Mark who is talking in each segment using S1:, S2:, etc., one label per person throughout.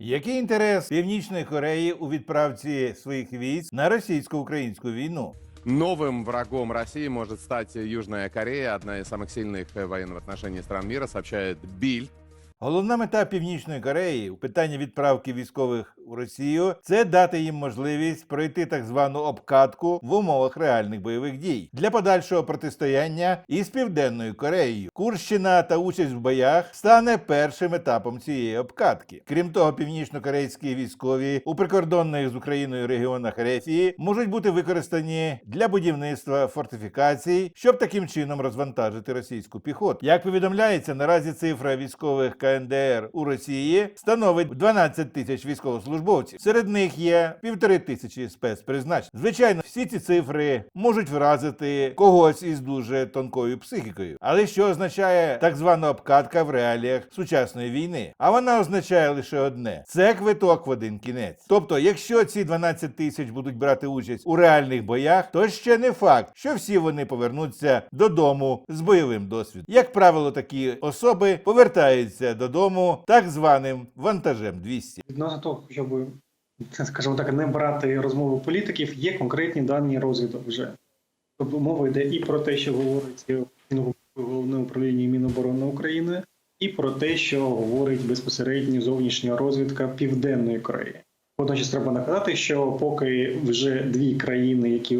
S1: Який інтерес Північної Кореї у відправці своїх військ на російсько-українську війну?
S2: Новым врагом России может стать Южная Корея, одна из самых сильных э, военных отношений стран мира, сообщает Бильд.
S1: Головна мета Північної Кореї у питанні відправки військових у Росію це дати їм можливість пройти так звану обкатку в умовах реальних бойових дій для подальшого протистояння із Південною Кореєю. Курщина та участь в боях стане першим етапом цієї обкатки. Крім того, північно-корейські військові у прикордонних з Україною регіонах Рефії можуть бути використані для будівництва фортифікацій, щоб таким чином розвантажити російську піхоту. Як повідомляється, наразі цифра військових КНДР у Росії становить 12 тисяч військовослужбовців. Серед них є півтори тисячі спецпризначень. Звичайно, всі ці цифри можуть вразити когось із дуже тонкою психікою. Але що означає так звана обкатка в реаліях сучасної війни? А вона означає лише одне: це квиток в один кінець. Тобто, якщо ці 12 тисяч будуть брати участь у реальних боях, то ще не факт, що всі вони повернуться додому з бойовим досвідом. Як правило, такі особи повертаються додому так званим вантажем 200.
S3: Відносно того, щоб скажімо так, не брати розмови політиків, є конкретні дані розвідок вже. Тобто мова йде і про те, що говорить ну, головне управління Міноборони України, і про те, що говорить безпосередньо зовнішня розвідка Південної Кореї. Водночас треба нагадати, що поки вже дві країни, які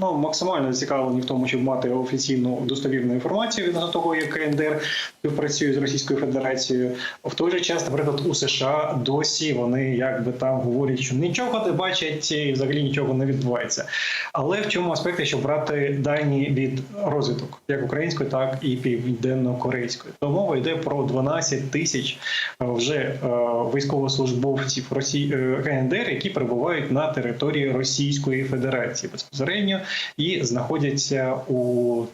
S3: ну максимально зацікавлені в тому, щоб мати офіційну достовірну інформацію відносно того, як КНДР співпрацює з Російською Федерацією, в той же час, наприклад, у США досі вони якби там говорять, що нічого не бачать і взагалі нічого не відбувається. Але в чому аспекти, щоб брати дані від розвиток, як української, так і південно-корейської, то мова йде про 12 тисяч е, вже е, військовослужбовців Росії е, КНДР, які перебувають на території Російської Федерації. Безпосередньо і знаходяться у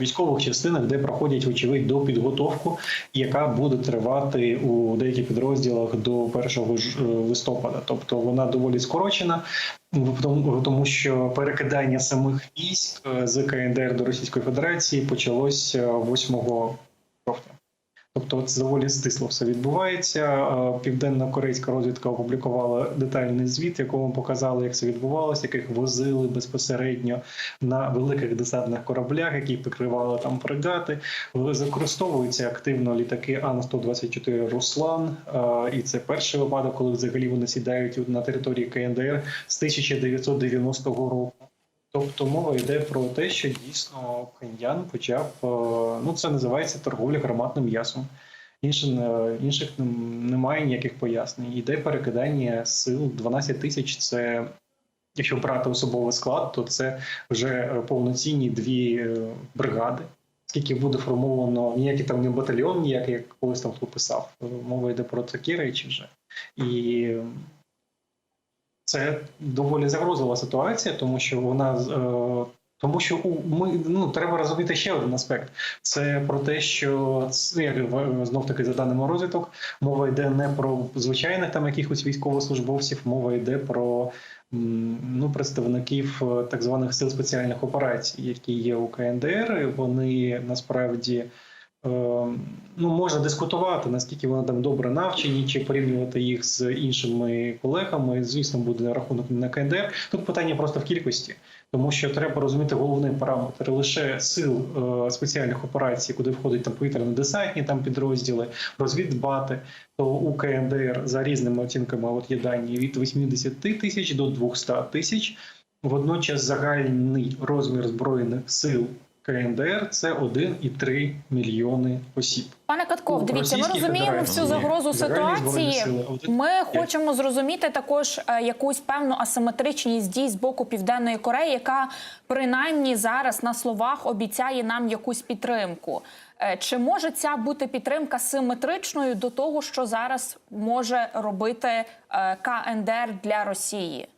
S3: військових частинах, де проходять вочевидь до підготовку, яка буде тривати у деяких підрозділах до 1 ж- е, листопада. Тобто вона доволі скорочена, тому, що перекидання самих військ е, з КНДР до Російської Федерації почалось е, 8 жовтня. Тобто це доволі стисло все відбувається. Південно-корейська розвідка опублікувала детальний звіт, якому показали, як це відбувалося, яких возили безпосередньо на великих десантних кораблях, які прикривали там фрегати. Використовуються активно літаки Ан-124 Руслан. І це перший випадок, коли взагалі вони сідають на території КНДР з 1990 року. Тобто мова йде про те, що дійсно Пхеньян почав е, ну це називається торговля гарматним м'ясом. Інших немає ніяких пояснень. Йде перекидання сил 12 тисяч. Це якщо брати особовий склад, то це вже повноцінні дві е, бригади. Скільки буде формовано ніякий там не батальйон, ніякий, як колись там хто писав. Е, Мова йде про такі речі вже. І це доволі загрозлива ситуація, тому що вона е, тому що ми ну треба розуміти ще один аспект. Це про те, що як знов таки за даними розвиток, мова йде не про звичайних там якихось військовослужбовців, мова йде про ну представників е, так званих сил спеціальних операцій, які є у КНДР. Вони насправді. Е, Ну, можна дискутувати, наскільки вони там добре навчені, чи порівнювати їх з іншими колегами. Звісно, буде рахунок на КНДР. Тут питання просто в кількості, тому що треба розуміти головний параметр лише сил е, спеціальних операцій, куди входять там повітряно-десантні там підрозділи, розвідбати. То у КНДР за різними оцінками, от є дані від 80 тисяч до 200 тисяч. Водночас загальний розмір збройних сил КНДР це 1,3 мільйони осіб.
S4: Пане Катков, дивіться, ми розуміємо всю загрозу ситуації. Ми хочемо зрозуміти також е, якусь певну асиметричність дій з боку Південної Кореї, яка принаймні зараз на словах обіцяє нам якусь підтримку. Е, Чи може ця бути підтримка симетричною до того, що зараз може робити е, КНДР для Росії?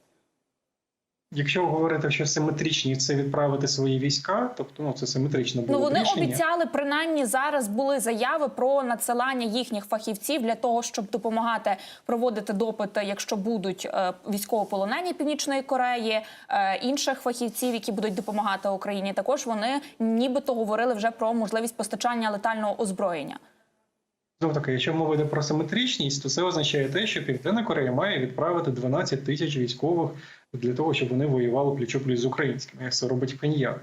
S3: Якщо говорити, що симетричні це відправити свої війська, тобто ну це симетрично було
S4: Ну вони
S3: рішення.
S4: обіцяли принаймні зараз були заяви про надсилання їхніх фахівців для того, щоб допомагати проводити допити, якщо будуть е, військовополонені Північної Кореї, е, інших фахівців, які будуть допомагати Україні. Також вони нібито говорили вже про можливість постачання летального озброєння.
S3: Знов таки, якщо мова йде про симетричність, то це означає те, що Південна Корея має відправити 12 тисяч військових для того, щоб вони воювали пліч-о-пліч з українськими, як це робить Пхеньян.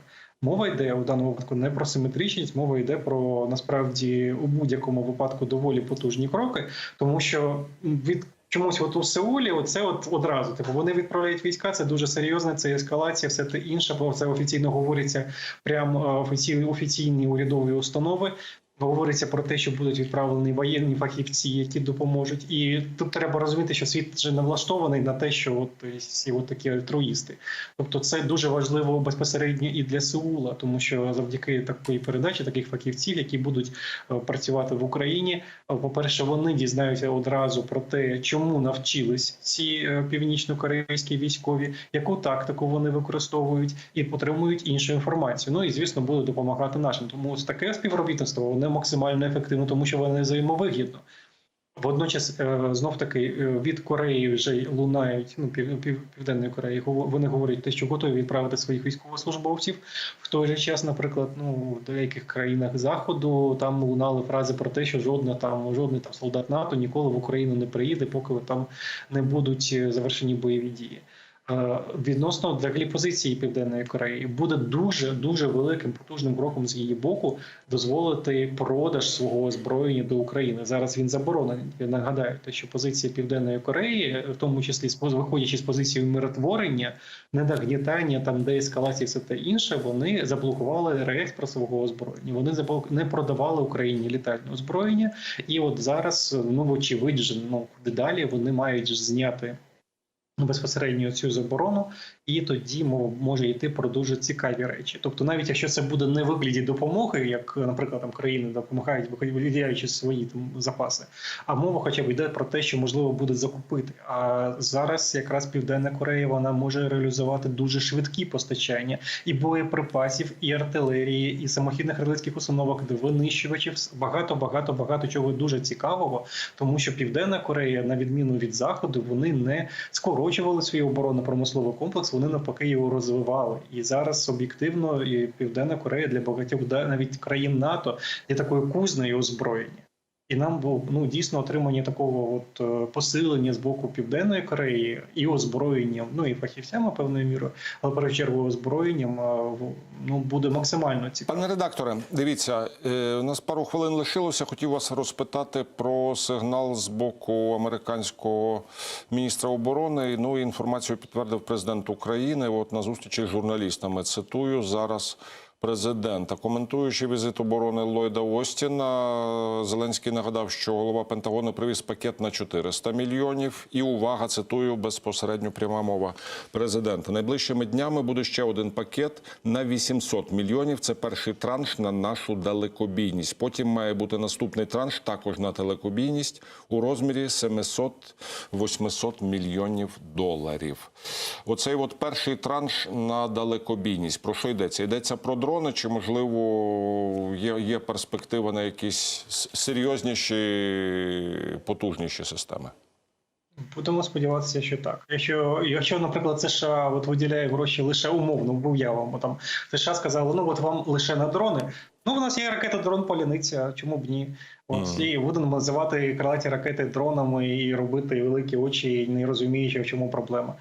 S3: Мова йде у даному випадку не про симетричність, мова йде про насправді у будь-якому випадку доволі потужні кроки, тому що від чомусь от у Сеулі, оце от одразу. Типу вони відправляють війська. Це дуже серйозно, це ескалація, все те інше. Бо це офіційно говориться прямо е, офіційні офіційні урядові установи. Говориться про те, що будуть відправлені воєнні фахівці, які допоможуть. І тут треба розуміти, що світ вже влаштований на те, що от всі от такі альтруїсти. Тобто, це дуже важливо безпосередньо і для Сеула, тому що завдяки такої передачі, таких фахівців, які будуть е, працювати в Україні, е, по-перше, вони дізнаються одразу про те, чому навчились ці е, північно-корейські військові, яку тактику вони використовують, і отримують іншу інформацію. Ну і звісно, буде допомагати нашим. Тому ось таке співробітництво воно максимально ефективно, тому що воно взаємовигідно. Водночас, е, знов таки е, від Кореї вже лунають ну пів, пів південної Кореї. Вони говорять те, що готові відправити своїх військовослужбовців. В той же час, наприклад, ну в деяких країнах заходу там лунали фрази про те, що жодна там жодний там солдат НАТО ніколи в Україну не приїде, поки там не будуть е, завершені бойові дії. Е, Відносно взагалі позиції Південної Кореї буде дуже дуже великим потужним кроком з її боку дозволити продаж свого озброєння до України. Зараз він заборонений. Я нагадаю, те, що позиція Південної Кореї, в тому числі виходячи з позиції миротворення, недогнітання, там деескалації, все те інше, вони заблокували реекспорт свого озброєння. Вони не продавали Україні літальне озброєння, і от зараз, ну вочевидь, ну куди далі вони мають зняти безпосередньо цю заборону, і тоді мов- може йти про дуже цікаві речі. Тобто, навіть якщо це буде не вигляді допомоги, як, наприклад, там країни допомагають, виділяючи свої там запаси, а мова хоча б йде про те, що можливо буде закупити. А зараз якраз Південна Корея вона може реалізувати дуже швидкі постачання і боєприпасів, і артилерії, і самохідних артилерійських установок, де винищувачів багато, багато, багато чого дуже цікавого, тому що Південна Корея, на відміну від заходу, вони не скорочували свій оборонно-промисловий комплекс, вони навпаки його розвивали. І зараз об'єктивно і Південна Корея для багатьох навіть країн НАТО є такою кузнею озброєння. І нам був ну дійсно отримання такого от е, посилення з боку Південної Кореї і озброєнням, ну і фахівцями певною мірою, але в першу чергу озброєнням е, ну буде максимально цікаво.
S5: Пане редакторе, дивіться, е, у нас пару хвилин лишилося. Хотів вас розпитати про сигнал з боку американського міністра оборони. Ну інформацію підтвердив президент України. От на зустрічі з журналістами цитую зараз. Президента, коментуючи візит оборони Ллойда Остіна, Зеленський нагадав, що голова Пентагону привіз пакет на 400 мільйонів. І увага, цитую безпосередньо пряма мова президента. Найближчими днями буде ще один пакет на 800 мільйонів. Це перший транш на нашу далекобійність. Потім має бути наступний транш також на далекобійність у розмірі 700-800 мільйонів доларів. Оцей от перший транш на далекобійність. Про що йдеться? Йдеться про дрони, чи можливо є, є перспектива на якісь серйозніші, потужніші системи?
S3: Будемо сподіватися, що так. Якщо, якщо, наприклад, США от виділяє гроші лише умовно, бо уявимо там США сказали, ну от вам лише на дрони. Ну, у нас є ракета дрон Поляниця, чому б ні? От
S5: Мгм.
S3: і будемо називати крилаті ракети дронами і робити великі очі, не розуміючи, в чому проблема.